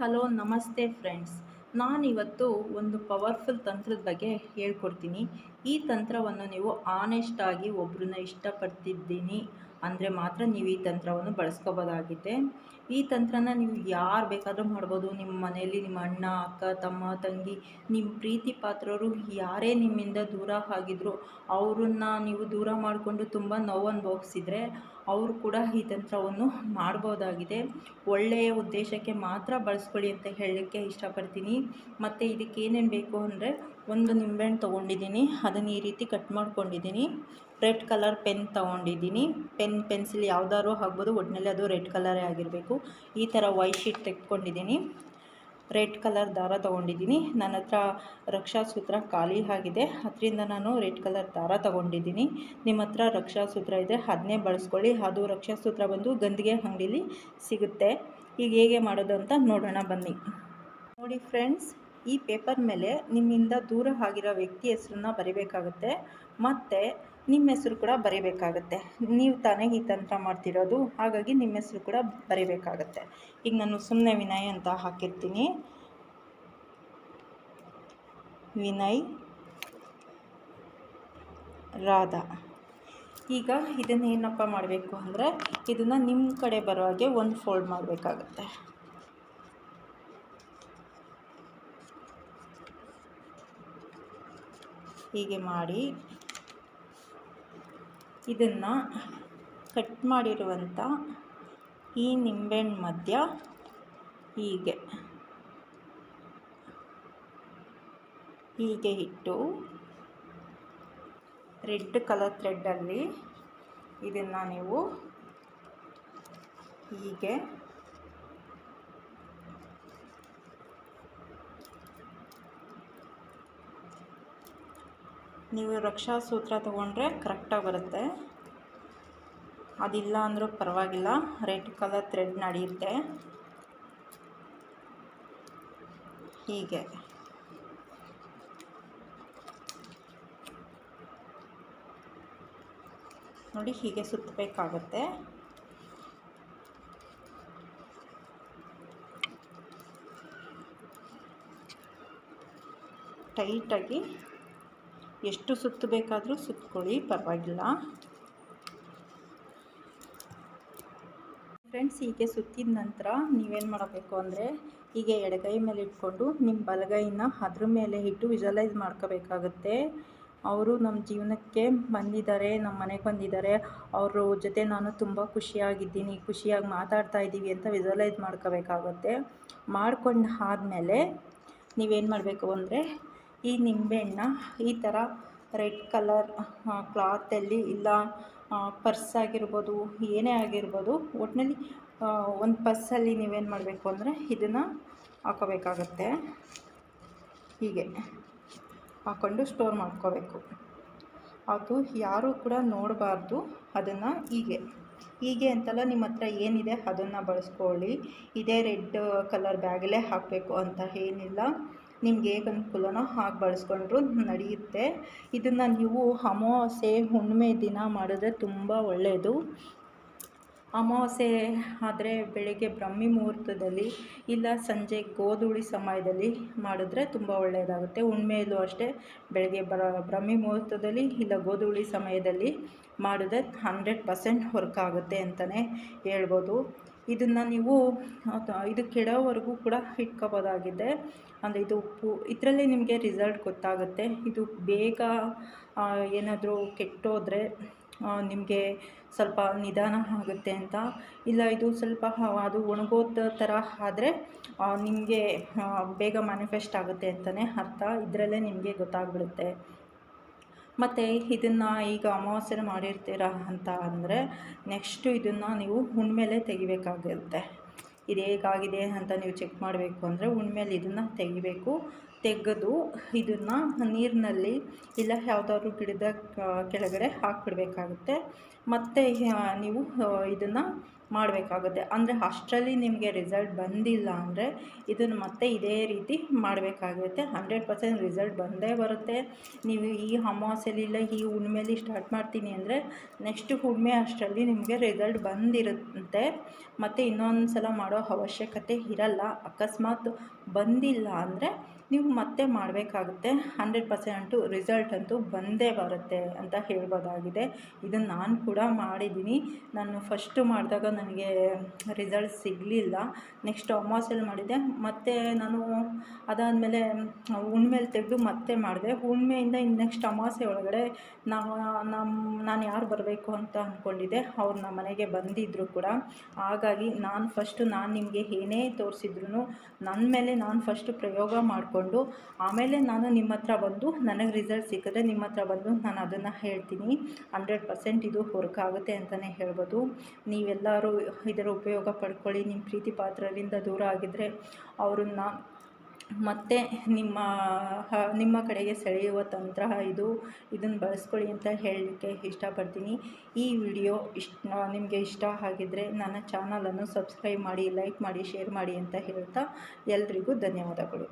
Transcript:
Hello, ನಮಸ್ತೆ friends. ನಾನಿವತ್ತು ಒಂದು ಪವರ್ಫುಲ್ ತಂತ್ರದ ಬಗ್ಗೆ ಹೇಳ್ಕೊಡ್ತೀನಿ. ಈ ತಂತ್ರವನ್ನು ನೀವು ಆನೆಸ್ಟಾಗಿ ಒಬ್ಬರನ್ನ ಇಷ್ಟಪಡ್ತಿದ್ದೀನಿ ಅಂದರೆ ಮಾತ್ರ ನೀವು ಈ ತಂತ್ರವನ್ನು ಬಳಸ್ಕೋಬೋದಾಗಿದೆ ಈ ತಂತ್ರನ ನೀವು ಯಾರು ಬೇಕಾದರೂ ಮಾಡ್ಬೋದು. ನಿಮ್ಮ ಮನೆಯಲ್ಲಿ ನಿಮ್ಮ ಅಣ್ಣ, ಅಕ್ಕ, ತಮ್ಮ, ತಂಗಿ, ನಿಮ್ಮ ಪ್ರೀತಿ ಪಾತ್ರರು ಯಾರೇ ನಿಮ್ಮಿಂದ ದೂರ ಆಗಿದ್ರು, ಅವ್ರನ್ನ ನೀವು ದೂರ ಮಾಡಿಕೊಂಡು ತುಂಬ ನೋವು ಅನುಭವಿಸಿದ್ರೆ ಅವರು ಕೂಡ ಈ ತಂತ್ರವನ್ನು ಮಾಡ್ಬೋದಾಗಿದೆ. ಒಳ್ಳೆಯ ಉದ್ದೇಶಕ್ಕೆ ಮಾತ್ರ ಬಳಸ್ಕೊಳ್ಳಿ ಅಂತ ಹೇಳಲಿಕ್ಕೆ ಇಷ್ಟಪಡ್ತೀನಿ. ಮತ್ತು ಇದಕ್ಕೆ ಏನೇನು ಬೇಕು ಅಂದರೆ ಒಂದು ನಿಂಬೆಹಣ್ಣು ತೊಗೊಂಡಿದ್ದೀನಿ. ಅದನ್ನು ಈ ರೀತಿ ಕಟ್ ಮಾಡ್ಕೊಂಡಿದ್ದೀನಿ. ರೆಡ್ ಕಲರ್ ಪೆನ್ ತೊಗೊಂಡಿದ್ದೀನಿ. ಪೆನ್, ಪೆನ್ಸಿಲ್ ಯಾವ್ದಾದ್ರು ಆಗ್ಬೋದು ಒಟ್ಟಿನಲ್ಲಿ ಅದು ರೆಡ್ ಕಲರೇ ಆಗಿರಬೇಕು. ಈ ಥರ ವೈಟ್ ಶೀಟ್ ತೆಗೆದುಕೊಂಡಿದ್ದೀನಿ ರೆಡ್ ಕಲರ್ ದಾರ ತೊಗೊಂಡಿದ್ದೀನಿ. ನನ್ನ ಹತ್ರ ರಕ್ಷಾ ಸೂತ್ರ ಖಾಲಿ ಆಗಿದೆ. ಅದರಿಂದ ನಾನು ರೆಡ್ ಕಲರ್ ದಾರ ತೊಗೊಂಡಿದ್ದೀನಿ. ನಿಮ್ಮ ಹತ್ರ ರಕ್ಷಾ ಸೂತ್ರ ಇದೆ ಅದನ್ನೇ ಬಳಸ್ಕೊಳ್ಳಿ. ಅದು ರಕ್ಷಾ ಸೂತ್ರ ಬಂದು ಗಂದಿಗೆ ಅಂಗಡೀಲಿ ಸಿಗುತ್ತೆ. ಈಗ ಹೇಗೆ ಮಾಡೋದು ಅಂತ ನೋಡೋಣ, ಬನ್ನಿ. ನೋಡಿ ಫ್ರೆಂಡ್ಸ್, ಈ ಪೇಪರ್ ಮೇಲೆ ನಿಮ್ಮಿಂದ ದೂರ ಆಗಿರೋ ವ್ಯಕ್ತಿ ಹೆಸರನ್ನ ಬರಿಬೇಕಾಗುತ್ತೆ. ಮತ್ತು ನಿಮ್ಮ ಹೆಸರು ಕೂಡ ಬರಿಬೇಕಾಗುತ್ತೆ. ನೀವು ತಾನೇ ಈ ತಂತ್ರ ಮಾಡ್ತಿರೋದು, ಹಾಗಾಗಿ ನಿಮ್ಮ ಹೆಸರು ಕೂಡ ಬರೀಬೇಕಾಗತ್ತೆ. ಈಗ ನಾನು ಸುಮ್ಮನೆ ವಿನಯ್ ಅಂತ ಹಾಕಿರ್ತೀನಿ. ವಿನಯ್ ರಾಧಾ. ಈಗ ಇದನ್ನು ಏನಪ್ಪ ಮಾಡಬೇಕು ಅಂದರೆ, ಇದನ್ನು ನಿಮ್ಮ ಕಡೆ ಬರೋ ಹಾಗೆ ಒಂದು ಫೋಲ್ಡ್ ಮಾಡಬೇಕಾಗತ್ತೆ. ಹೀಗೆ ಮಾಡಿ. ಇದನ್ನು ಕಟ್ ಮಾಡಿರುವಂಥ ಈ ನಿಂಬೆಹಣ್ಣು ಮಧ್ಯ ಹೀಗೆ. ಹೀಗೆ ಇಟ್ಟು ರೆಡ್ ಕಲರ್ ಥ್ರೆಡ್ಡಲ್ಲಿ ಇದನ್ನು ನೀವು ಹೀಗೆ ನೀವು ರಕ್ಷಾ ಸೂತ್ರ ತೊಗೊಂಡ್ರೆ ಕರೆಕ್ಟಾಗಿ ಬರುತ್ತೆ. ಅದಿಲ್ಲ ಅಂದರೂ ಪರವಾಗಿಲ್ಲ. ರೆಡ್ ಕಲರ್ ಥ್ರೆಡ್ ನಡೆಯುತ್ತೆ ಹೀಗೆ. ನೋಡಿ ಹೀಗೆ ಸುತ್ತಬೇಕಾಗತ್ತೆ. ಟೈಟಾಗಿ ಎಷ್ಟು ಸುತ್ತು ಬೇಕಾದರೂ ಸುತ್ತಕೊಳ್ಳಿ ಪರವಾಗಿಲ್ಲ. ಫ್ರೆಂಡ್ಸ್, ಹೀಗೆ ಸುತ್ತಿದ ನಂತರ ನೀವೇನು ಮಾಡಬೇಕು ಅಂದರೆ, ಹೀಗೆ ಎಡಗೈ ಮೇಲೆ ಇಟ್ಕೊಂಡು ನಿಮ್ಮ ಬಲಗೈನ ಅದ್ರ ಮೇಲೆ ಇಟ್ಟು ವಿಜುವಲೈಸ್ ಮಾಡ್ಕೋಬೇಕಾಗತ್ತೆ. ಅವರು ನಮ್ಮ ಜೀವನಕ್ಕೆ ಬಂದಿದ್ದಾರೆ, ನಮ್ಮ ಮನೆಗೆ ಬಂದಿದ್ದಾರೆ. ಅವ್ರ ಜೊತೆ ನಾನು ತುಂಬ ಖುಷಿಯಾಗಿದ್ದೀನಿ, ಖುಷಿಯಾಗಿ ಮಾತಾಡ್ತಾ ಇದ್ದೀವಿ ಅಂತ ವಿಜುವಲೈಸ್ ಮಾಡ್ಕೋಬೇಕಾಗತ್ತೆ. ಮಾಡ್ಕೊಂಡು ಆದಮೇಲೆ ನೀವೇನು ಮಾಡಬೇಕು ಅಂದರೆ ಈ ನಿಂಬೆಹಣ್ಣ ಈ ಥರ ರೆಡ್ ಕಲರ್ ಕ್ಲಾತಲ್ಲಿ ಇಲ್ಲ ಪರ್ಸ್ ಆಗಿರ್ಬೋದು, ಏನೇ ಆಗಿರ್ಬೋದು ಒಟ್ಟಿನಲ್ಲಿ ಒಂದು ಪರ್ಸಲ್ಲಿ ನೀವೇನು ಮಾಡಬೇಕು ಅಂದರೆ ಇದನ್ನು ಹಾಕೋಬೇಕಾಗತ್ತೆ. ಹೀಗೆ ಹಾಕ್ಕೊಂಡು ಸ್ಟೋರ್ ಮಾಡ್ಕೋಬೇಕು. ಅದು ಯಾರೂ ಕೂಡ ನೋಡಬಾರ್ದು. ಅದನ್ನು ಹೀಗೆ. ಹೀಗೆ ಅಂತಲ್ಲ ನಿಮ್ಮ ಹತ್ರ ಏನಿದೆ ಅದನ್ನು ಬಳಸ್ಕೊಳ್ಳಿ. ಇದೇ ರೆಡ್ ಕಲರ್ ಬ್ಯಾಗಲ್ಲೇ ಹಾಕಬೇಕು ಅಂತ ಏನಿಲ್ಲ. ನಿಮ್ಗೆ ಹೇಗೆ ಅನುಕೂಲನೋ ಹಾಗೆ ಬಳಸ್ಕೊಂಡ್ರು ನಡೆಯುತ್ತೆ. ಇದನ್ನು ನೀವು ಅಮಾವಾಸ್ಯೆ ಹುಣ್ಣಿಮೆ ದಿನ ಮಾಡಿದ್ರೆ ತುಂಬ ಒಳ್ಳೆಯದು ಅಮಾವಾಸ್ಯೆ ಆದರೆ ಬೆಳಗ್ಗೆ ಬ್ರಹ್ಮಿ ಮುಹೂರ್ತದಲ್ಲಿ ಇಲ್ಲ ಸಂಜೆ ಗೋಧೂಳಿ ಸಮಯದಲ್ಲಿ ಮಾಡಿದ್ರೆ ತುಂಬ ಒಳ್ಳೆಯದಾಗುತ್ತೆ ಹುಣ್ಮೆಯಲ್ಲೂ ಅಷ್ಟೇ ಬೆಳಗ್ಗೆ ಬರ, ಬ್ರಹ್ಮಿ ಮುಹೂರ್ತದಲ್ಲಿ ಇಲ್ಲ ಗೋಧೂಳಿ ಸಮಯದಲ್ಲಿ ಮಾಡಿದ್ರೆ ಹಂಡ್ರೆಡ್ ಪರ್ಸೆಂಟ್ ವರ್ಕ್ ಆಗುತ್ತೆ ಅಂತಲೇ ಹೇಳ್ಬೋದು. ಇದನ್ನು ನೀವು ಇದು ಕೆಡೋವರೆಗೂ ಕೂಡ ಇಟ್ಕೋಬೋದಾಗಿದೆ. ಅಂದರೆ ಇದು ಉಪ್ಪು, ಇದರಲ್ಲಿ ನಿಮಗೆ ರಿಸಲ್ಟ್ ಗೊತ್ತಾಗುತ್ತೆ. ಇದು ಬೇಗ ಏನಾದರೂ ಕೆಟ್ಟೋದ್ರೆ ನಿಮಗೆ ಸ್ವಲ್ಪ ನಿಧಾನ ಆಗುತ್ತೆ ಅಂತ. ಇಲ್ಲ ಇದು ಸ್ವಲ್ಪ ಅದು ಒಣಗೋದ ಥರ ಆದರೆ ನಿಮಗೆ ಬೇಗ ಮ್ಯಾನಿಫೆಸ್ಟ್ ಆಗುತ್ತೆ ಅಂತಲೇ ಅರ್ಥ. ಇದರಲ್ಲೇ ನಿಮಗೆ ಗೊತ್ತಾಗ್ಬಿಡುತ್ತೆ. ಮತ್ತು ಇದನ್ನು ಈಗ ಅಮಾವಾಸ್ಯೆ ಮಾಡಿರ್ತೀರ ಅಂತ ಅಂದರೆ ನೆಕ್ಸ್ಟು ಇದನ್ನು ನೀವು ಹುಣ್ಮೇಲೆ ತೆಗಿಬೇಕಾಗಿರುತ್ತೆ ಇದು ಹೇಗಾಗಿದೆ ಅಂತ ನೀವು ಚೆಕ್ ಮಾಡಬೇಕು ಅಂದರೆ ಹುಣ್ಮೇಲೆ ಇದನ್ನು ತೆಗಿಬೇಕು. ತೆಗೆದು ಇದನ್ನು ನೀರಿನಲ್ಲಿ ಇಲ್ಲ ಯಾವುದಾದ್ರು ಗಿಡದ ಕೆಳಗಡೆ ಹಾಕಿಬಿಡ್ಬೇಕಾಗುತ್ತೆ. ಮತ್ತು ನೀವು ಇದನ್ನು ಮಾಡಬೇಕಾಗುತ್ತೆ. ಅಂದರೆ ಅಷ್ಟರಲ್ಲಿ ನಿಮಗೆ ರಿಸಲ್ಟ್ ಬಂದಿಲ್ಲ ಅಂದರೆ ಇದನ್ನು ಮತ್ತೆ ಇದೇ ರೀತಿ ಮಾಡಬೇಕಾಗುತ್ತೆ. ಹಂಡ್ರೆಡ್ ಪರ್ಸೆಂಟ್ ರಿಸಲ್ಟ್ ಬಂದೇ ಬರುತ್ತೆ. ನೀವು ಈ ಅಮಾವಾಸ್ಯೆಲಿಲ್ಲ ಈ ಹುಣ್ಮೇಲಿ ಸ್ಟಾರ್ಟ್ ಮಾಡ್ತೀನಿ ಅಂದರೆ ನೆಕ್ಸ್ಟ್ ಹುಣ್ಮೆ ಅಷ್ಟರಲ್ಲಿ ನಿಮಗೆ ರಿಸಲ್ಟ್ ಬಂದಿರುತ್ತೆ. ಮತ್ತು ಇನ್ನೊಂದು ಸಲ ಮಾಡೋ ಅವಶ್ಯಕತೆ ಇರಲ್ಲ. ಅಕಸ್ಮಾತ್ ಬಂದಿಲ್ಲ ಅಂದರೆ ನೀವು ಮತ್ತೆ ಮಾಡಬೇಕಾಗುತ್ತೆ. ಹಂಡ್ರೆಡ್ ಪರ್ಸೆಂಟು ರಿಸಲ್ಟ್ ಅಂತೂ ಬಂದೇ ಬರುತ್ತೆ ಅಂತ ಹೇಳ್ಬೋದಾಗಿದೆ. ಇದನ್ನು ನಾನು ಕೂಡ ಮಾಡಿದ್ದೀನಿ. ನಾನು ಫಸ್ಟು ಮಾಡಿದಾಗ ನನಗೆ ರಿಸಲ್ಟ್ ಸಿಗಲಿಲ್ಲ. ನೆಕ್ಸ್ಟ್ ಅಮಾವಾಸ್ಯೆಲಿ ಮಾಡಿದ್ದೆ. ಮತ್ತು ನಾನು ಅದಾದಮೇಲೆ ಹುಣ್ಮೇಲೆ ತೆಗೆದು ಮತ್ತೆ ಮಾಡಿದೆ. ಹುಣ್ಮೆಯಿಂದ ಇನ್ನು ನೆಕ್ಸ್ಟ್ ಅಮಾಸೆ ಒಳಗಡೆ ನಾವು ನಮ್ಮ ನಾನು ಯಾರು ಬರಬೇಕು ಅಂತ ಅಂದ್ಕೊಂಡಿದ್ದೆ ಅವ್ರು ನಮ್ಮ ಮನೆಗೆ ಬಂದಿದ್ದರು ಕೂಡ. ಹಾಗಾಗಿ ನಾನು ಫಸ್ಟು ನಾನು ನಿಮಗೆ ಏನೇ ತೋರಿಸಿದ್ರು ನನ್ನ ಮೇಲೆ ನಾನು ಫಸ್ಟು ಪ್ರಯೋಗ ಮಾಡಿಕೊಂಡು ಆಮೇಲೆ ನಾನು ನಿಮ್ಮ ಹತ್ರ ಬಂದು ನನಗೆ ರಿಸಲ್ಟ್ ಸಿಕ್ಕಿದ್ರೆ ನಿಮ್ಮ ಹತ್ರ ಬಂದು ನಾನು ಅದನ್ನು ಹೇಳ್ತೀನಿ. ಹಂಡ್ರೆಡ್ ಪರ್ಸೆಂಟ್ ಇದು ವರ್ಕ್ ಆಗುತ್ತೆ ಅಂತಲೇ ಹೇಳ್ಬೋದು. ನೀವೆಲ್ಲರೂ ಇದರ ಉಪಯೋಗ ಪಡ್ಕೊಳ್ಳಿ. ನಿಮ್ಮ ಪ್ರೀತಿ ಪಾತ್ರರಿಂದ ದೂರ ಆಗಿದ್ದರೆ ಅವರನ್ನು ಮತ್ತೆ ನಿಮ್ಮ ನಿಮ್ಮ ಕಡೆಗೆ ಸೆಳೆಯುವ ತಂತ್ರ ಇದು. ಇದನ್ನು ಬಳಸ್ಕೊಳ್ಳಿ ಅಂತ ಹೇಳಲಿಕ್ಕೆ ಇಷ್ಟಪಡ್ತೀನಿ. ಈ ವಿಡಿಯೋ ಇಷ್ಟ, ನಿಮಗೆ ಇಷ್ಟ ಆಗಿದ್ದರೆ ನನ್ನ ಚಾನಲನ್ನು ಸಬ್ಸ್ಕ್ರೈಬ್ ಮಾಡಿ ಲೈಕ್ ಮಾಡಿ ಶೇರ್ ಮಾಡಿ ಅಂತ ಹೇಳ್ತಾ ಎಲ್ರಿಗೂ ಧನ್ಯವಾದಗಳು.